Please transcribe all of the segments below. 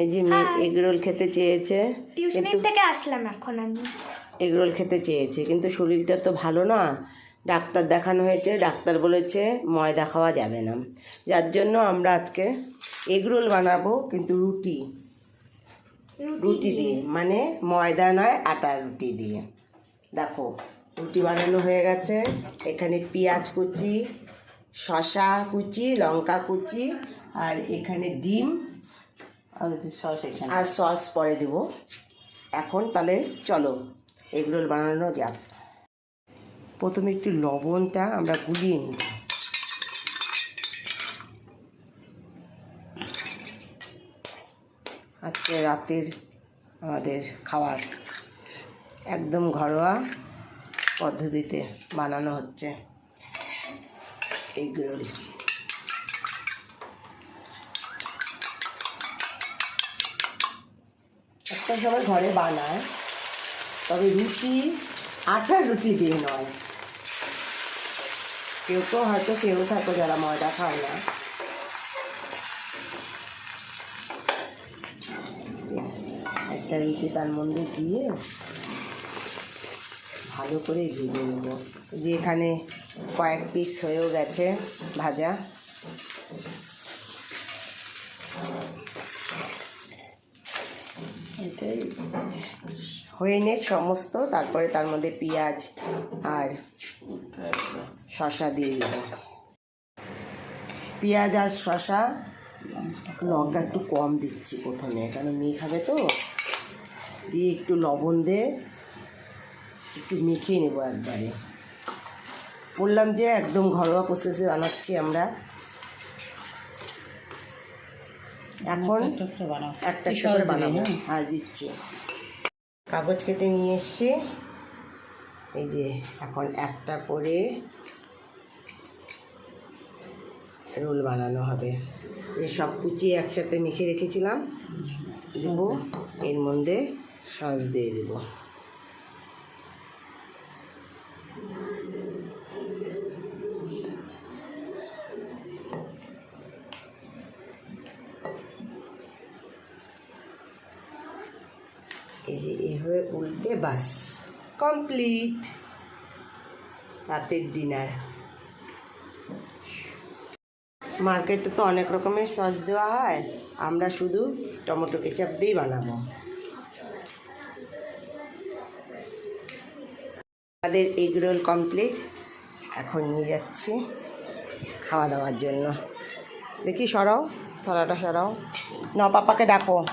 এই যে মেয়ে এগরোল খেতে চেয়েছে টিউশনি থেকে আসলাম এখন আমি। এগরোল খেতে চেয়েছে কিন্তু শরীরটা তো ভালো না। ডাক্তার দেখানো হয়েছে ডাক্তার বলেছে ময়দা খাওয়া যাবে না। যার জন্য আমরা আজকে এগরোল বানাবো কিন্তু রুটি। রুটি দিয়ে। মানে ময়দা নয় আটা রুটি দিয়ে। দেখো রুটি বানানো হয়ে গেছে। এখানে পেঁয়াজ কুচি শশা কুচি লঙ্কা কুচি আর এখানে ডিম। আর সস পরে দেবো। এখন তাহলে চলো এগরোল বানানো যাক। প্রথমে একটু লবণটা আমরা গুলিয়ে নিব। আজকে রাতের আমাদের খাবার। একদম ঘরোয়া পদ্ধতিতে বানানো হচ্ছে এগরোল একটা সময় ঘরে বানায়, তবে রুটি আটার রুটি দিয়ে নয়। কেউ তো হয়তো কেউ থাকো যারা ময়দা খায় না। একটা রুটি তার মধ্যে দিয়ে ভালো করে ভেজে নেব। যে এখানে কয়েক পিস হয়েও গেছে ভাজা। হয়ে নে সমস্ত তারপরে তার মধ্যে পেঁয়াজ আর শশা দিয়ে দেবো। পেঁয়াজ আর শশা লঙ্কা একটু কম দিচ্ছি প্রথমে কারণ মেয়ে খাবে তো? দিয়ে একটু লবণ দিয়ে একটু মেখে নেব একবারে। বললাম যে একদম ঘরোয়া প্রসেসে বানাচ্ছি আমরা। এখন একটা করে বানাবো। হ্যাঁ দিচ্ছি। কাগজ কেটে নিয়ে এসছি। এই যে এখন একটা করে রোল বানানো হবে। এই সব কুচিয়ে একসাথে মেখে রেখেছিলাম। দেব, এর মধ্যে সস দিয়ে দেবো। এই যে উল্টে বাস। কমপ্লিট। রাতের ডিনার। মার্কেটে তো অনেক রকমের সস দেওয়া হয়। আমরা শুধু টমেটো কেচাপ দিয়েই বানাবো। আমাদের এগ রোল কমপ্লিট। এখন নিয়ে যাচ্ছি খাওয়া দাওয়ার জন্য। দেখি সরাও, থলাটা সরাও। ন পাপাকে ডাকো।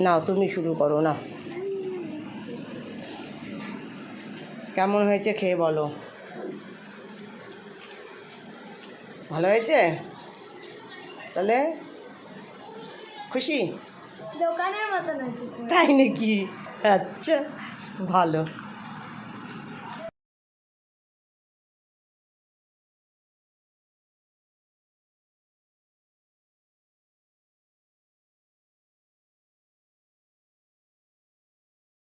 নাও তুমি শুরু করো না। কেমন হয়েছে খেয়ে বলো। ভালো হয়েছে? তাহলে খুশি? দোকানের মতন আছে। তাই নাকি? আচ্ছা ভালো।